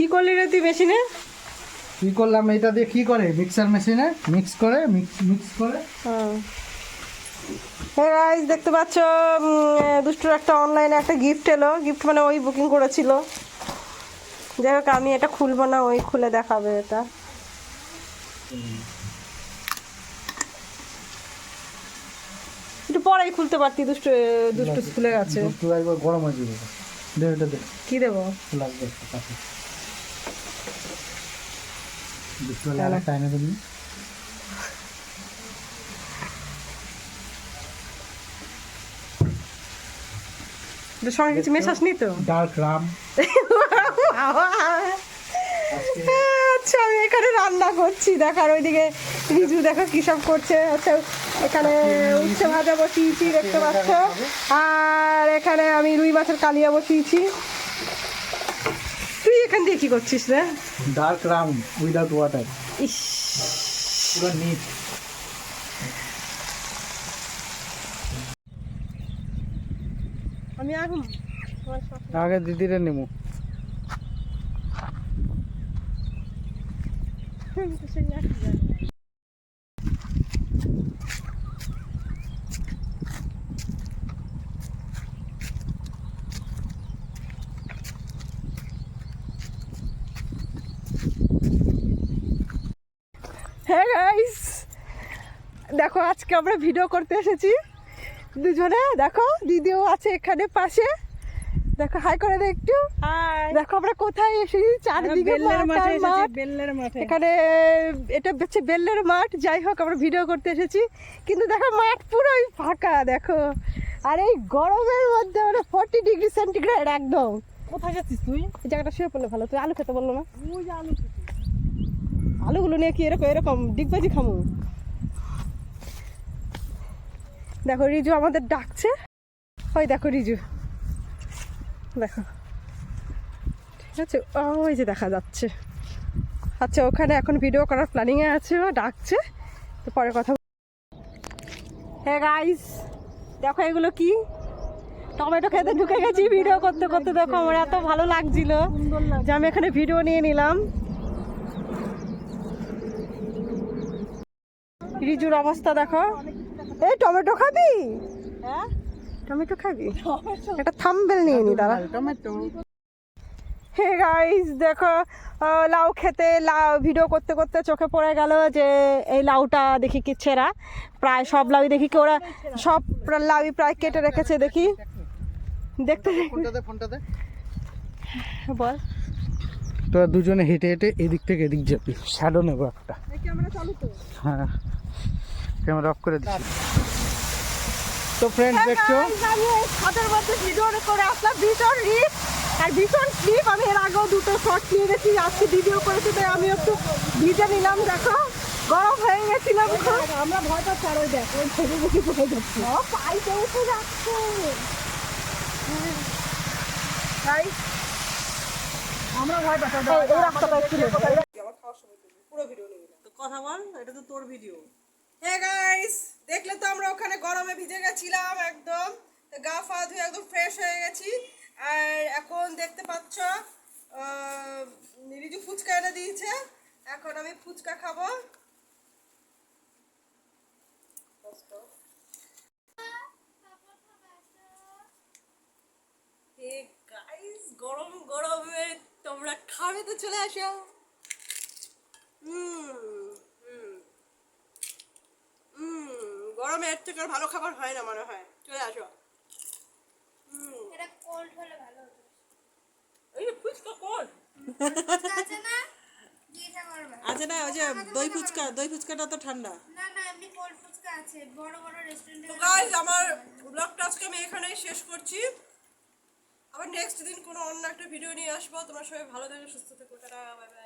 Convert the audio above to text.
কি করলি রে তুই মেশিনে? কি করলাম এটা দিয়ে কি করে? মিক্সার মেশিনে মিক্স করে মিক্স করে। হ্যাঁ গাইস দেখতে পাচ্ছ দুষ্টুর একটা অনলাইনে একটা গিফট এলো। গিফট মানে ওই বুকিং করেছিল। যাই হোক আমি এটা খুলবো না ওই খুলে দেখাবে এটা। একটু পরেই খুলতে পারতি দুষ্টু দুষ্টু স্কুলে গেছে। একটু একবার গরম হয়ে যাবে। দে এটা দে। কি দেবো? লাগবে একটু কাছে দুটো আরেকটা এনে দিবি এটার সঙ্গে কিছু মেশাসনি তো? Dark rum. আচ্ছা আমি এখানে রান্না করছি। দেখার ওইদিকে রিজু দেখো কি সব করছে। আচ্ছা এখানে উচ্ছে ভাজা বসিয়েছি দেখতে পাচ্ছ? আর এখানে আমি রুই মাছের কালিয়া বসিয়েছি। এখান দিয়ে কি করছিস রে? Dark round without water is. পুরো নিট আমি আগে দিদিরে নেব হ্যাঁ গাইস দেখো আজকে আমরা ভিডিও করতে এসেছি। দুজনে দেখো দিদিও আছে এখানে পাশে। দেখো হাই করে দে একটু। দেখো আমরা কোথায় এসেছি? চারদিকে এখানে এটা হচ্ছে বেল্লের মাঠ। যাই হোক আমরা ভিডিও করতে এসেছি। কিন্তু দেখো মাঠ পুরোই ফাঁকা দেখো। আর এই গরমের মধ্যে মানে ফর্টি ডিগ্রি সেন্টিগ্রেড একদম। কোথায় যাচ্ছিস তুই? জায়গাটা শুয়ে পড়লে ভালো তুই আলু খেতে বলল না? আলু খেতে। আলুগুলো নিয়ে কি এরকম এরকম ডিগবাজি খামু? দেখো, রিজু আমাদের ডাকছে। ওই দেখো, রিজু। দেখো। ঠিক আছে, ওই যে দেখা যাচ্ছে। আচ্ছা ওখানে এখন ভিডিও করার প্ল্যানিংয়ে আছে, ও ডাকছে। তো পরে কথা হ্যাঁ গাইস দেখো এগুলো কি? টমেটো খেতে ঢুকে গেছি ভিডিও করতে করতে। দেখো, আমার এত ভালো লাগছিল যে আমি এখানে ভিডিও নিয়ে নিলাম। রিজুর অবস্থা দেখো। এই টমেটো খাবি? হ্যাঁ? টমেটো খাবি? একটা থাম্বেল নিয়ে নি দাঁড়া। টমেটো। হে গাইস দেখো লাউ খেতে লাউ ভিডিও করতে করতে চোখে পড়ে গেল যে এই লাউটা দেখি কি ছেঁড়া। প্রায় সব লাউই দেখি কি ওরা সব লাউই প্রায় কেটে রেখেছে দেখি। দেখতে ফোনটা দে ফোনটা দে। বল। তোরা দুজনে হেঁটে হেঁটে এদিক থেকে এদিক যাবি। শ্যাডো নেব একটা। হ্যাঁ। ক্যামেরা অফ করে দিচ্ছি তো ফ্রেন্ডস দেখছ? Guys, আমি ছাদের মধ্যে ভিডিও করে আসলাম ভীষণ রিস্ক আর ভীষণ স্লিপ আমি এর আগেও দুটো শর্ট নিয়ে গেছি আজকে ভিডিও করেছি তাই আমি একটু ভিজে নিলাম দেখো। গরম হয়ে গেছিলাম আমরা ভয় পাচ্ছি আর ওই দেখ ওই ছেলে দেখে কোথায় যাচ্ছে। পাইতে উঠে যাচ্ছে। তাই আমরা ভয় পাচ্ছি এই রাস্তাটা একটু নেব। তো কথা বল এটা তো তোর ভিডিও হ্যাঁ গাইস দেখলে তো আমরা ওখানে গরমে ভিজে গেছিলাম একদম। গা ফা ধুয়ে একদম ফ্রেশ হয়ে গেছি। আর এখন দেখতে পাচ্ছ রিজু ফুচকা এনে দিয়েছে। এখন আমি ফুচকা খাব। গরম গরমে তোমরা খাবে তো চলে আসো। হুম হুম গরমে এর থেকে ভালো খাবার হয় না মনে হয়। চলে আসো। এটা কোল্ড হলে ভালো হতো। এই ফুচকা কোন আছে না? আছে না ওই যে দই ফুচকা দই ফুচকাটা তো ঠান্ডা। না না এমনি কোল্ড ফুচকা আছে। বড় বড় রেস্টুরেন্টে তো গাইস আমার ব্লগটা আজকে আমি এখানেই শেষ করছি। আবার নেক্সট দিন কোনো অন্য একটা ভিডিও নিয়ে আসব। তোমরা সবাই ভালো থেকো সুস্থ থেকো টাটা বাই বাই